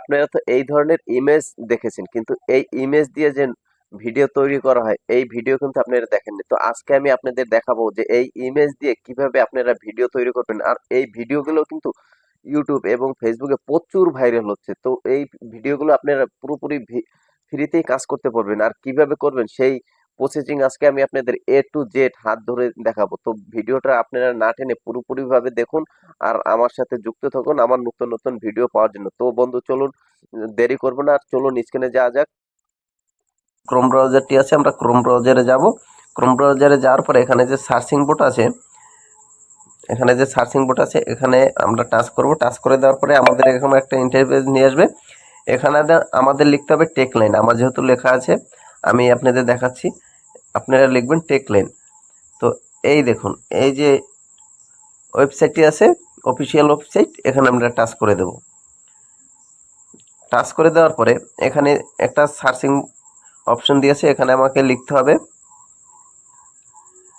আপনারা তো এই ধরনের ইমেজ দেখেছেন, কিন্তু এই ইমেজ দিয়ে যে ভিডিও তৈরি করা হয়, এই ভিডিও কিন্তু আপনারা দেখেননি। তো আজকে আমি আপনাদের দেখাবো যে এই ইমেজ দিয়ে কীভাবে আপনারা ভিডিও তৈরি করবেন, আর এই ভিডিওগুলো কিন্তু ইউটিউব এবং ফেসবুকে প্রচুর ভাইরাল হচ্ছে। তো এই ভিডিওগুলো আপনারা পুরোপুরি ফ্রিতেই কাজ করতে পারবেন, আর কীভাবে করবেন সেই প্রসেসিং আজকে আমি আপনাদের এ টু জেড হাত ধরে দেখাবো। তো ভিডিওটা আপনারা না টেনে পুরোপুরিভাবে দেখুন আর আমার সাথে যুক্ত থাকুন আমার নতুন নতুন ভিডিও পাওয়ার জন্য। তো বন্ধু, চলুন, দেরি করব না। আর চলুন, স্ক্রিনে যাওয়া যাক। ক্রোম ব্রাউজারটি আছে, আমরা ক্রোম ব্রাউজারে যাব। ক্রোম ব্রাউজারে যাওয়ার পরে এখানে যে সার্চিং বোর্ড আছে, এখানে যে সার্চিং বোর্ড আছে, এখানে আমরা টাচ করব। টাচ করে দেওয়ার পরে আমাদের এখানে একটা ইন্টারফেস নিয়ে আসবে। এখানে আমাদের লিখতে হবে টেক লাইন আমার যেহেতু লেখা আছে, আমি আপনাদের দেখাচ্ছি। আপনারা লিখবেন টেক লেন তো এই দেখুন, এই যে ওয়েবসাইটটি আছে, অফিসিয়াল ওয়েবসাইট, এখানে আমরা টাচ করে দেব। টাচ করে দেওয়ার পরে এখানে একটা সার্চিং অপশন দিয়েছে, এখানে আমাকে লিখতে হবে,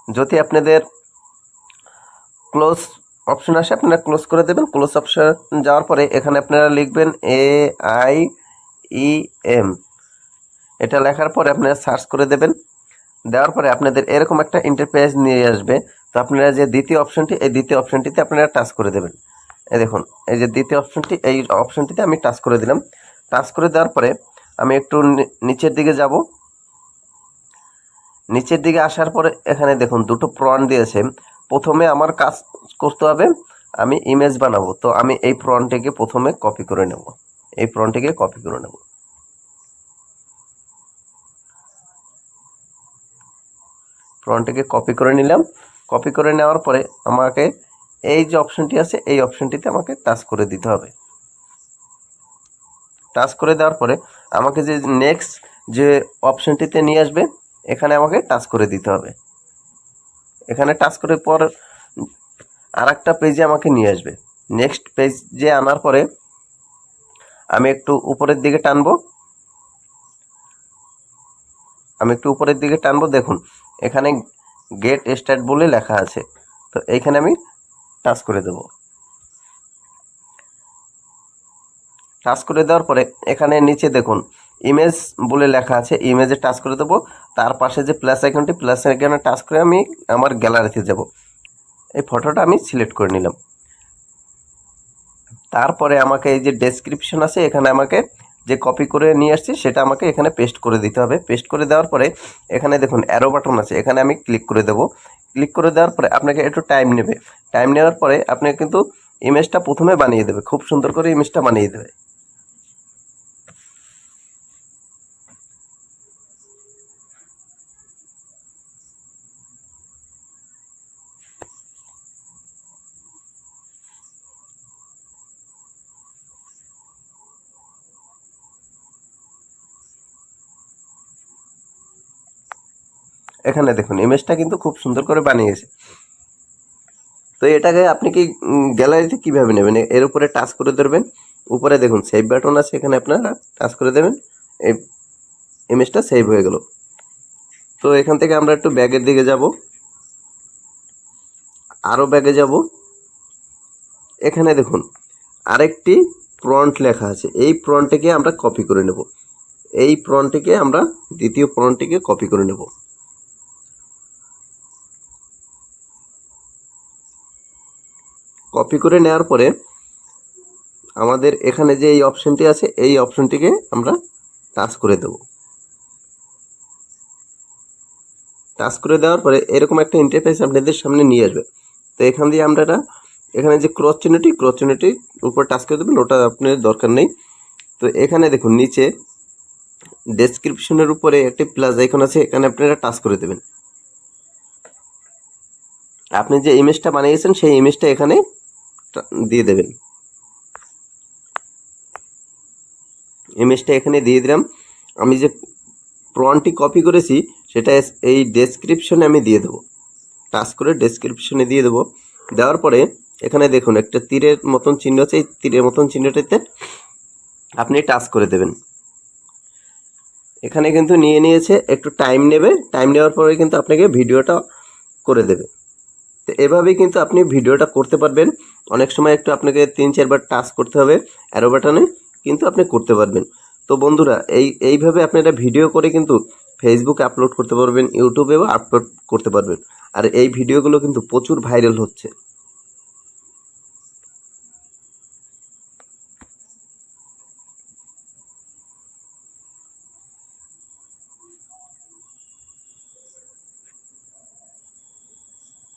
যদি আপনাদের ক্লোজ অপশন আসে, আপনারা ক্লোজ করে দেবেন। ক্লোজ অপশন যাওয়ার পরে এখানে আপনারা লিখবেন এ আই ই এম। এটা লেখার পরে আপনারা সার্চ করে দেবেন। দেওয়ার পরে আপনাদের এরকম একটা ইন্টারফেস নিয়ে আসবে, তো আপনারা যে দ্বিতীয় অপশনটি এই দ্বিতীয় অপশনটিতে আপনারা টাচ করে দেবেন। এই দেখুন, এই যে দ্বিতীয় অপশনটি এই অপশনটিতে আমি টাচ করে দিলাম। টাচ করে দেওয়ার পরে আমি একটু নিচের দিকে যাব। নিচের দিকে আসার পরে এখানে দেখুন, দুটো প্রন দিয়েছে। প্রথমে আমার কাজ করতে হবে, আমি ইমেজ বানাবো। তো আমি এই প্রনটিকে প্রথমে কপি করে নেব। এই প্রনটিকে কপি করে নেব। প্রনটিকে কপি করে নিলাম। কপি করে নেওয়ার পরে আমাকে এই যে অপশনটি আছে, এই অপশনটিতে আমাকে টাচ করে দিতে হবে। টাচ করে দেওয়ার পরে আমাকে যে নেক্সট যে অপশনটিতে নিয়ে আসবে, এখানে আমাকে টাচ করে দিতে হবে। এখানে টাচ করে পর আর একটা পেজে আমাকে নিয়ে আসবে। নেক্সট পেজে আনার পরে আমি একটু উপরের দিকে টানবো। আমি একটু উপরের দিকে টানবো, দেখুন এখানে গেট স্টার্ট বলে লেখা আছে। তো এইখানে আমি টাচ করে দেব। টাচ করে দেওয়ার পরে এখানে নিচে দেখুন ইমেজ বলে লেখা আছে ইমেজে টাচ করে দেবো। তার পাশে যে প্লাস আইকনটি প্লাস আইকনে টাচ করে আমি আমার গ্যালারিতে যাব। এই ফটোটা আমি সিলেক্ট করে নিলাম। তারপরে আমাকে এই যে ডেসক্রিপশন আছে, এখানে আমাকে যে কপি করে নিয়ে আসছি, সেটা আমাকে এখানে পেস্ট করে দিতে হবে। পেস্ট করে দেওয়ার পরে এখানে দেখুন অ্যারো বাটন আছে, এখানে আমি ক্লিক করে দেব। ক্লিক করে দেওয়ার পরে আপনাকে একটু টাইম নেবে। টাইম নেওয়ার পরে আপনি কিন্তু ইমেজটা প্রথমে বানিয়ে দেবে, খুব সুন্দর করে ইমেজটা বানিয়ে দেবে। এখানে দেখুন ইমেজটা কিন্তু খুব সুন্দর করে বানিয়েছে। তো এটাকে আপনি কি গ্যালারিতে কীভাবে নেবেন? এর উপরে টাচ করে ধরবেন। উপরে দেখুন সেভ বাটন আছে, এখানে আপনারা টাচ করে দেবেন। এই ইমেজটা সেভ হয়ে গেল। তো এখান থেকে আমরা একটু ব্যাগের দিকে যাব। আরও ব্যাগে যাব। এখানে দেখুন, আরেকটি প্রন্ট লেখা আছে। এই প্রন্টটিকে আমরা কপি করে নেব। এই প্রন্টটিকে আমরা দ্বিতীয় প্রন্টটিকে কপি করে নেব। কপি করে নেওয়ার পরে আমাদের এখানে যে এই অপশনটি আছে, এই অপশনটিকে আমরা টাচ করে দেব। টাচ করে দেওয়ার পরে এরকম একটা ইন্টারফেস আপনাদের সামনে নিয়ে আসবে। তো এখান দিয়ে আমরা এটা, এখানে যে ক্রস চিহ্নটি ক্রস চিহ্নটি উপর টাচ করে দেবেন, ওটা আপনার দরকার নেই। তো এখানে দেখুন, নিচে ডেসক্রিপশনের উপরে একটি প্লাস আইকন আছে, এখানে আপনারা টাচ করে দেবেন। আপনি যে ইমেজটা বানিয়েছেন, সেই ইমেজটা এখানে দিয়ে দেবেন। ইমেজটা এখানে দিয়ে দিলাম। আমি যে প্রনটি কপি করেছি, সেটা এই ডেসক্রিপশনে আমি দিয়ে দেবো। টাচ করে ডেসক্রিপশনে দিয়ে দেবো। দেওয়ার পরে এখানে দেখুন, একটা তীরের মতন চিহ্ন আছে। এই তীরের মতন চিহ্নটিতে আপনি টাচ করে দেবেন। এখানে কিন্তু নিয়ে নিয়েছে, একটু টাইম নেবে। টাইম নেওয়ার পরে কিন্তু আপনাকে ভিডিওটা করে দেবে। তো এভাবেই কিন্তু আপনি ভিডিওটা করতে পারবেন। অনেক সময় একটু আপনাকে তিন চারবার টাচ করতে হবে অ্যারো বাটনে কিন্তু আপনি করতে পারবেন। তো বন্ধুরা, এই, এইভাবে আপনি এটা ভিডিও করে কিন্তু ফেসবুকে আপলোড করতে পারবেন ইউটিউবেও আপলোড করতে পারবেন। আর এই ভিডিওগুলো কিন্তু প্রচুর ভাইরাল হচ্ছে।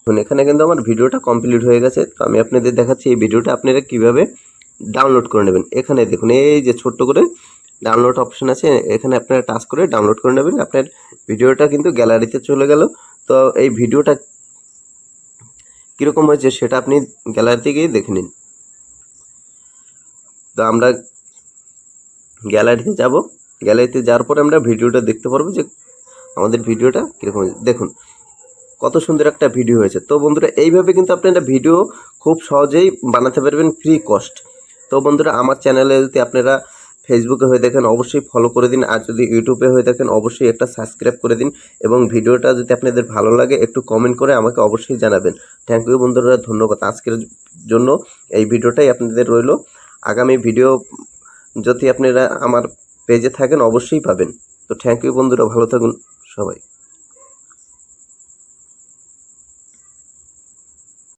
এখন এখানে কিন্তু আমার ভিডিওটা কমপ্লিট হয়ে গেছে। তো আমি আপনাদের দেখাচ্ছি এই ভিডিওটা আপনারা কীভাবে ডাউনলোড করে নেবেন। এখানে দেখুন, এই যে ছোট্ট করে ডাউনলোড অপশন আছে, এখানে আপনারা টাচ করে ডাউনলোড করে নেবেন। আপনার ভিডিওটা কিন্তু গ্যালারিতে চলে গেল। তো এই ভিডিওটা কীরকম হয়েছে সেটা আপনি গ্যালারিতে গিয়ে দেখে নিন। তো আমরা গ্যালারিতে যাব। গ্যালারিতে যাওয়ার পরে আমরা ভিডিওটা দেখতে পারব যে আমাদের ভিডিওটা কীরকম দেখুন কত সুন্দর একটা ভিডিও হয়েছে। তো বন্ধুরা, এইভাবে কিন্তু আপনি একটা ভিডিও খুব সহজেই বানাতে পারবেন ফ্রি কস্ট তো বন্ধুরা, আমার চ্যানেলে যদি আপনারা ফেসবুকে হয়ে দেখেন, অবশ্যই ফলো করে দিন। আর যদি ইউটিউবে হয়ে দেখেন, অবশ্যই একটা সাবস্ক্রাইব করে দিন। এবং ভিডিওটা যদি আপনাদের ভালো লাগে, একটু কমেন্ট করে আমাকে অবশ্যই জানাবেন। থ্যাংক ইউ বন্ধুরা, ধন্যবাদ। আজকের জন্য এই ভিডিওটাই আপনাদের রইল। আগামী ভিডিও যদি আপনারা আমার পেজে থাকেন, অবশ্যই পাবেন। তো থ্যাংক ইউ বন্ধুরা, ভালো থাকুন সবাই।